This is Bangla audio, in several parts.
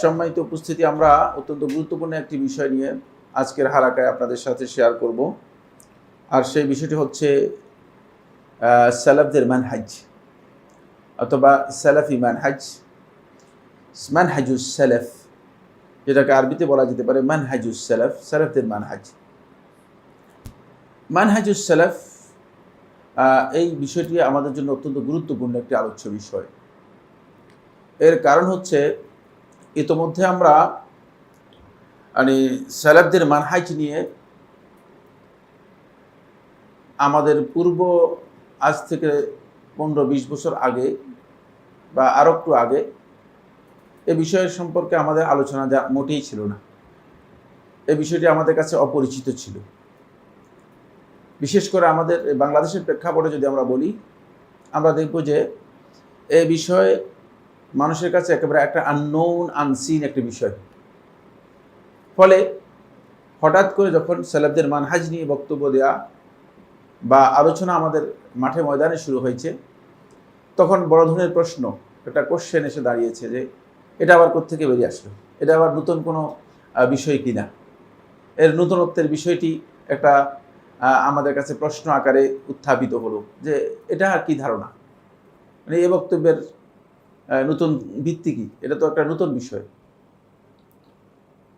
সম্মানিত উপস্থিতি, আমরা অত্যন্ত গুরুত্বপূর্ণ একটি বিষয় নিয়ে আজকের হারাকায় আপনাদের সাথে শেয়ার করব। আর সেই বিষয়টি হচ্ছে সালাফদের মানহাজ অথবা সালাফি মানহাজ। মানহাজুস সালাফ, যেটাকে আরবিতে বলা যেতে পারে মানহাজুস সালাফ, সালাফদের মানহাজ। মানহাজুস সালাফ এই বিষয়টি আমাদের জন্য অত্যন্ত গুরুত্বপূর্ণ একটি আলোচ্য বিষয়। এর কারণ হচ্ছে ইতোমধ্যে আমরা মানে স্যালাবদের মানহাজ নিয়ে আমাদের পূর্ব আজ থেকে পনেরো বিশ বছর আগে বা আরও একটু আগে এ বিষয়ের সম্পর্কে আমাদের আলোচনা যা মোটেই ছিল না। এ বিষয়টি আমাদের কাছে অপরিচিত ছিল। বিশেষ করে আমাদের বাংলাদেশের প্রেক্ষাপটে যদি আমরা বলি, আমরা দেখব যে এ বিষয়ে মানুষের কাছে একেবারে একটা আননোন আনসিন একটা বিষয়। ফলে হঠাৎ করে যখন সেলেবদের মানহাজ নিয়ে বক্তব্য দেওয়া বা আলোচনা আমাদের মাঠে ময়দানে শুরু হয়েছে, তখন বড় ধরনের প্রশ্ন, একটা কোশ্চেন এসে দাঁড়িয়েছে যে, এটা আবার কোত্থেকে বেরিয়ে আসলো? এটা আবার নতুন কোনো বিষয় কিনা এর নতুনত্বের বিষয়টি একটা আমাদের কাছে প্রশ্ন আকারে উত্থাপিত হলো যে, এটা কি ধারণা? মানে এই বক্তব্যের নতুন ভিত্তি কি? এটা তো একটা নতুন বিষয়।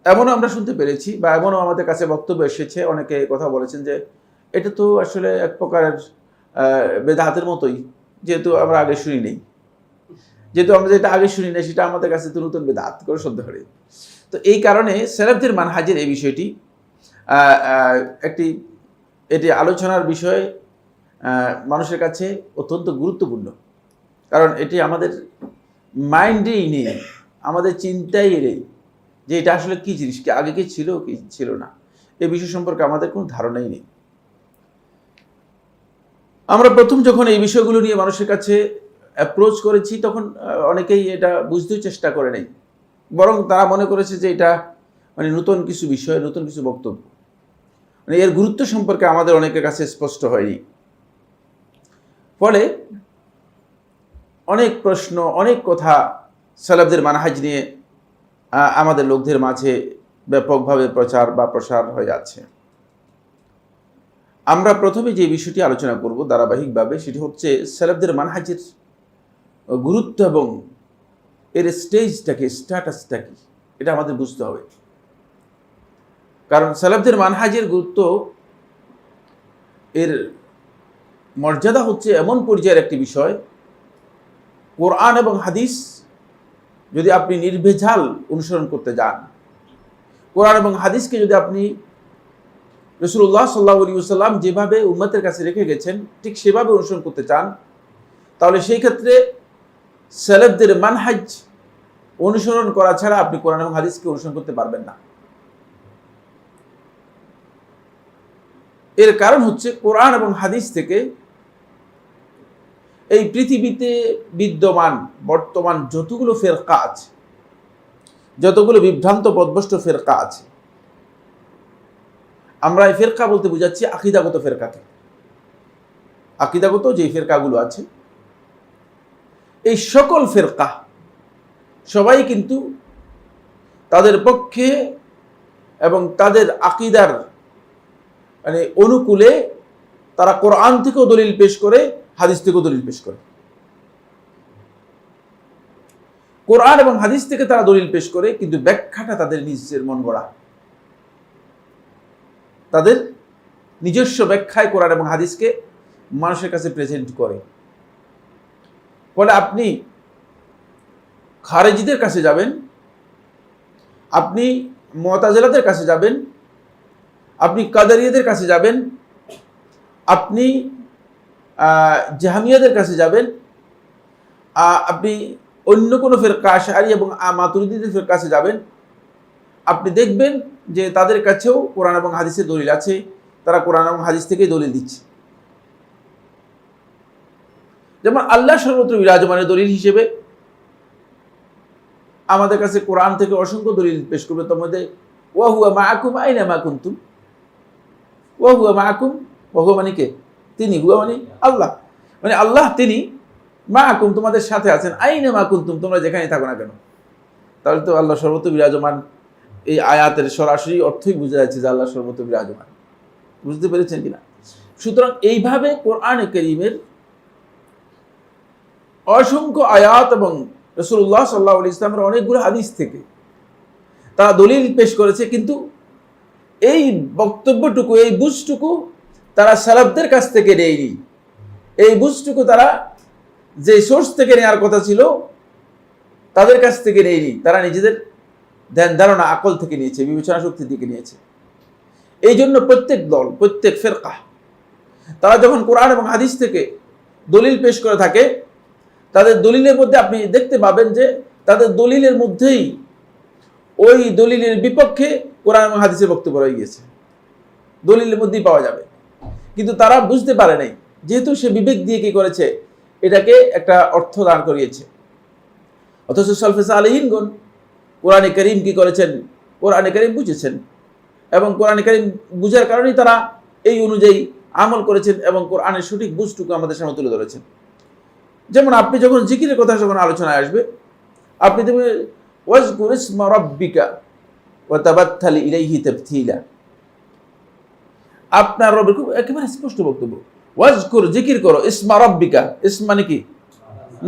এমনও আমরা শুনতে পেরেছি বা এমনও আমাদের কাছে বক্তব্য এসেছে। অনেকে কথা বলেছেন যে এটা তো আসলে এক প্রকারের বেদাহাতের মতোই, যেহেতু আমরা আগে শুনি নেই। যেহেতু আমরা যেটা আগে শুনি না সেটা আমাদের কাছে তো নতুন বেদাত করে সন্দেহ করে তো এই কারণে সেরাফদের মানহাজের এই বিষয়টি একটি, এটি আলোচনার বিষয় মানুষের কাছে অত্যন্ত গুরুত্বপূর্ণ। কারণ এটি আমাদের মাইন্ডেই নেই, আমাদের চিন্তাই নেই যে এটা আসলে কী জিনিস, কি আগে কি ছিল কি ছিল না। এ বিষয় সম্পর্কে আমাদের কোনো ধারণাই নেই। আমরা প্রথম যখন এই বিষয়গুলো নিয়ে মানুষের কাছে অ্যাপ্রোচ করেছি, তখন অনেকেই এটা বুঝতেও চেষ্টা করে নেই। বরং তারা মনে করেছে যে এটা মানে নতুন কিছু বিষয়, নতুন কিছু বক্তব্য। মানে এর গুরুত্ব সম্পর্কে আমাদের অনেকের কাছে স্পষ্ট হয়নি। ফলে অনেক প্রশ্ন, অনেক কথা সালাবদের মানহাজ নিয়ে আমাদের লোকদের মাঝে ব্যাপকভাবে প্রচার বা প্রসার হয়ে যাচ্ছে। আমরা প্রথমে যে বিষয়টি আলোচনা করব ধারাবাহিকভাবে, সেটি হচ্ছে সালাবদের মানহাজের গুরুত্ব এবং এর স্টেজটাকে স্ট্যাটাসটা কি, এটা আমাদের বুঝতে হবে। কারণ সালাবদের মানহাজের গুরুত্ব, এর মর্যাদা হচ্ছে এমন পর্যায়ের একটি বিষয় কোরআন এবং হাদিস যদি আপনি নির্ভেজাল অনুসরণ করতে যান, কোরআন এবং হাদিসকে যদি আপনি রসুল্লাহ সাল্লাহ আলী সাল্লাম যেভাবে উম্মতের কাছে রেখে গেছেন, ঠিক সেভাবে অনুসরণ করতে চান, তাহলে সেই ক্ষেত্রে সেলেবদের মানহাজ অনুসরণ করা ছাড়া আপনি কোরআন এবং হাদিসকে অনুসরণ করতে পারবেন না। এর কারণ হচ্ছে কোরআন এবং হাদিস থেকে এই পৃথিবীতে বিদ্যমান বর্তমান যতগুলো ফেরকা আছে, যতগুলো বিভ্রান্ত পদভষ্ট ফেরকা আছে, আমরা এই ফেরকা বলতে বুঝাচ্ছি আকিদাগত ফেরকাকে। আকিদাগত যে ফেরকাগুলো আছে, এই সকল ফেরকা সবাই কিন্তু তাদের পক্ষে এবং তাদের আকিদার মানে অনুকূলে তারা কোরআন থেকেও দলিল পেশ করে হাদিস থেকেও দলিল পেশ করে। কোরআন এবং হাদিস থেকে তারা দলিল পেশ করে, কিন্তু ব্যাখ্যাটা তাদের নিজের মন গড়া। তাদের নিজস্ব ব্যাখ্যায় কোরআন এবং হাদিসকে মানুষের কাছে প্রেজেন্ট করে। ফলে আপনি খারেজিদের কাছে যাবেন, আপনি মতাজেলাদের কাছে যাবেন, আপনি কাদারিয়াদের কাছে যাবেন, আপনি জাহামিয়াদের কাছে যাবেন। আপনি অন্য কোনো ফেরকা আশারি এবং মাতুরিদিদের কাছে যাবেন। আপনি দেখবেন যে তাদের কাছেও কোরআন এবং হাদিসের দলিল আছে। তারা কোরআন এবং হাদিস থেকেই দলিল দিচ্ছে। যেমন আল্লাহ সর্বত্র বিরাজমানের দলিল হিসেবে আমাদের কাছে কোরআন থেকে অসংখ্য দলিল পেশ করবে। তার মধ্যে ওয়াহুয়া মা আকুম আইনা মা কুন্তুম? ওয়াহুয়া মা আকুম তিনি হুয়া মানে আল্লাহ। মানে আল্লাহ তিনি মা আকুম তোমাদের সাথে আছেন। আইনে মা কুন্তুম তোমরা যেখানে থাকো না কেন? তাহলে তো আল্লাহ সর্বত বিরাজমান। এই আয়াতের সরাসরি অর্থই বোঝা যাচ্ছে যে আল্লাহ সর্বত বিরাজমান। বুঝতে পেরেছেন কিনা? সুতরাং এইভাবে কোরআন করিমের অসংখ্য আয়াত এবং রসুল্লাহ সাল্লাহ ইসলামের অনেকগুলো হাদিস থেকে তারা দলিল পেশ করেছে, কিন্তু এই বক্তব্যটুকু, এই বুঝটুকু তারা সালাবদের কাছ থেকে নেয়নি। এই বুঝটুকু তারা যে সোর্স থেকে নেওয়ার কথা ছিল, তাদের কাছ থেকে নেয়নি। তারা নিজেদের ধ্যান, ধারণা, আকল থেকে নিয়েছে, বিবেচনা শক্তি থেকে নিয়েছে। এই জন্য প্রত্যেক দল, প্রত্যেক ফেরকা, তারা যখন কোরআন এবং হাদিস থেকে দলিল পেশ করে থাকে, তাদের দলিলের মধ্যে আপনি দেখতে পাবেন যে তাদের দলিলের মধ্যেই ওই দলিলের বিপক্ষে কোরআন এবং হাদিসের বক্তব্য রয়ে গিয়েছে। দলিলের মধ্যেই পাওয়া যাবে। কিন্তু তারা বুঝতে পারে নাই। যেহেতু সে বিবেক দিয়ে কি করেছে, এটাকে একটা অর্থ দান করিয়েছে। অথচ সলফেসা আলহিনগণ কোরআনে করিম কি করেছেন? কোরআনে করিম বুঝেছেন। এবং কোরআনে করিম বুঝার কারণেই তারা এই অনুযায়ী আমল করেছেন এবং কোরআনের সঠিক বুঝটুকু আমাদের সামনে তুলে ধরেছেন। যেমন আপনি যখন জিকিরের কথা যখন আলোচনায় আসবে, আপনি দেখবেন ওয়াজ কুরিসমা রব্বিকা ওয়া তাবাত্তালি ইলাইহি তাবতিলা আপনার রবের খুব একেবারে স্পষ্ট বক্তব্য। ওয়াজ কর জিকির করো, ইসমা রব্বিকা। ইসম মানে কি?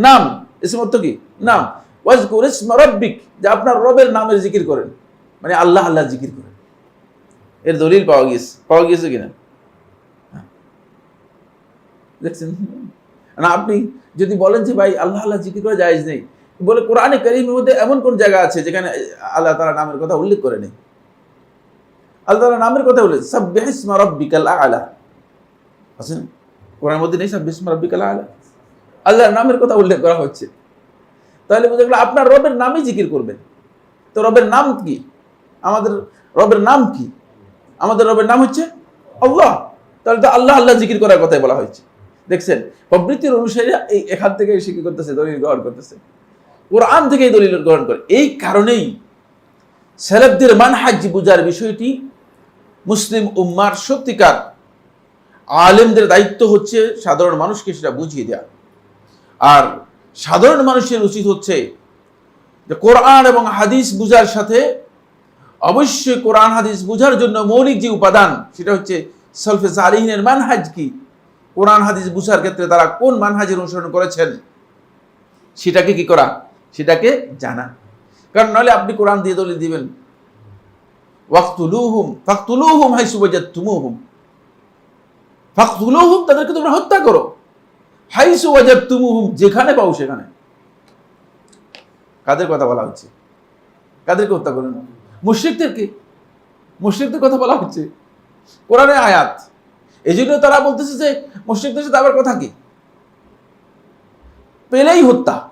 নাম। ইসম অর্থ কি? নাম। ওয়াজ কর ইসমা রব্বিক, যে আপনার রবের নামের জিকির করেন। মানে আল্লাহ আল্লাহ জিকির করেন। এর দলিল পাওয়া গিয়েছে। পাওয়া গিয়েছে কিনা? দেখছেন? না, আপনি যদি বলেন যে ভাই, আল্লাহ আল্লাহ জিকির করা জায়েজ নেই, বলে কোরআনে করিমের মধ্যে এমন কোন জায়গা আছে যেখানে আল্লাহ তাআলা নামের কথা উল্লেখ করে নেই আল্লাহ নামের কথা উল্লেখ সাব্বিহিসমা রাব্বিকাল আলা আছে না? কোরআনের মধ্যে নেই সাব্বিহিসমা রাব্বিকাল আলা আল্লাহর নামের কথা উল্লেখ করা হচ্ছে। তাহলে বোঝা গেল আপনার রবের নামই জিকির করবেন। তো রবের নাম কি? আমাদের রবের নাম কি? আমাদের রবের নাম হচ্ছে আল্লাহ। তাহলে তো আল্লাহ আল্লাহ জিকির করার কথাই বলা হয়েছে। দেখছেন, প্রবৃত্তির অনুসারে এই এখান থেকে এসে কি করতেছে, দলিল গ্রহণ করতেছে। কোরআন থেকে এই দলিল গ্রহণ করে। এই কারণেই সেলেবদের মানহাজ বুঝার বিষয়টি মুসলিম উম্মার সত্যিকার আলেমদের দায়িত্ব হচ্ছে সাধারণ মানুষকে সেটা বুঝিয়ে দেওয়া আর সাধারণ মানুষের উচিত হচ্ছে যে কোরআন এবং হাদিস বুঝার সাথে অবশ্যই কোরআন হাদিস বুঝার জন্য মৌলিক যে উপাদান, সেটা হচ্ছে সলফে সালিহিনের মানহাজ কি? কোরআন হাদিস বুঝার ক্ষেত্রে তারা কোন মানহাজের অনুসরণ করেছেন? সেটাকে কি করা? সেটাকে জানা। কারণ নাহলে আপনি কোরআন দিয়ে দলিল দিবেন। তাদেরকে তোমরা হত্যা করো। যেখানে পাও সেখানে। কাদের কথা বলা হচ্ছে? কাদেরকে হত্যা করেন? মুশরিকদেরকে মুশরিকদের কথা বলা হচ্ছে। কোরআনে আয়াত। এই জন্য তারা বলতেছে যে, মুশরিকদের সাথে আবার কথা কি? পেলেই হত্যা।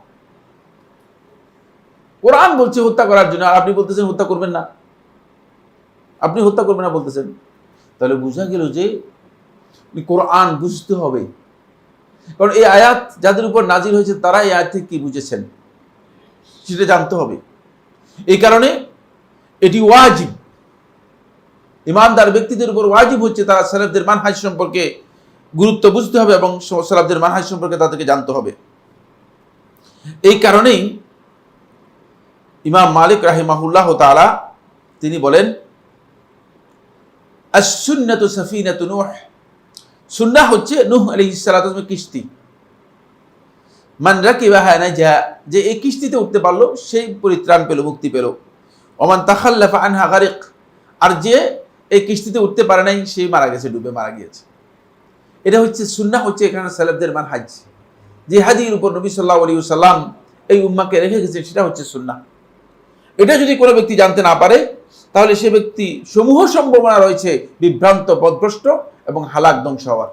কোরআন বলছে হত্যা করার জন্য, আর আপনি বলতেছেন হত্যা করবেন না। আপনি হত্যা করবেন না বলতেছেন। তাহলে বোঝা গেল যে কোরআন বুঝতে হবে। কারণ এই আয়াত যাদের উপর নাজির হয়েছে, তারা এই আয়াত থেকে কি বুঝেছেন? সেটা জানতে হবে। এই কারণে এটি ওয়াজিব। ইমানদার ব্যক্তিদের উপর ওয়াজিব হচ্ছে তারা সালাফদের মানহাজ সম্পর্কে গুরুত্ব বুঝতে হবে এবং সালাফদের মানহাজ সম্পর্কে তাদেরকে জানতে হবে। এই কারণেই ইমাম মালিক রাহিমাহুল্লাহ তাআলা তিনি বলেন সুন্নাহ হচ্ছে নূহ কিস্তি। মান রাকিবাহা নাজা যে এই কিস্তিতে উঠতে পারল, সেই পরিত্রাণ পেল, মুক্তি পেল। ওমান তাখাল্লাফা আনহা গারিক, আর যে এই কিস্তিতে উঠতে পারে নাই সেই মারা গেছে, ডুবে মারা গিয়েছে। এটা হচ্ছে সুন্না হচ্ছে এখানে সালাফদের মান হাজ যে হাজির উপর নবী সাল্লাহ আলী সাল্লাম এই উম্মাকে রেখে গেছে সেটা হচ্ছে সুন্নাহ। এটা যদি কোনো ব্যক্তি জানতে না পারে তাহলে সে ব্যক্তি সমূহ সম্ভাবনা রয়েছে, বিভ্রান্ত, পদভ্রষ্ট এবং হালাক, ধ্বংস হওয়ার।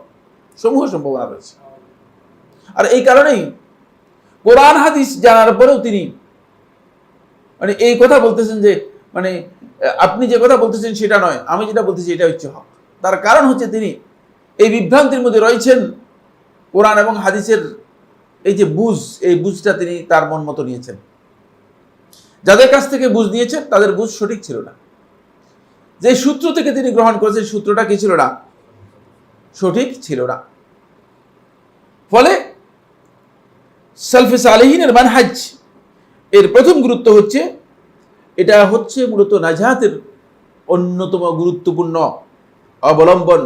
সমূহ সম্ভাবনা রয়েছে। আর এই কারণেই কোরআন, হাদিস জানার পরেও তিনি মানে এই কথা বলতেছেন যে মানে আপনি যে কথা বলতেছেন সেটা নয়, আমি যেটা বলতেছি এটা হচ্ছে হক। তার কারণ হচ্ছে তিনি এই বিভ্রান্তির মধ্যে রয়েছেন কোরআন এবং হাদিসের এই যে বুঝ, এই বুঝটা তিনি তার মন মতো নিয়েছেন। যাদের কাছ থেকে বুঝ নিয়েছেন, তাদের বুঝ সঠিক ছিল না। যে সূত্র থেকে তিনি গ্রহণ করেছেন সূত্রটা কি ছিল না? সঠিক ছিল না। ফলে সালফিস আলহিনের মানহাজ, এর প্রথম গুরুত্ব হচ্ছে, এটা হচ্ছে মূলত নাজাতের অন্যতম গুরুত্বপূর্ণ অবলম্বন।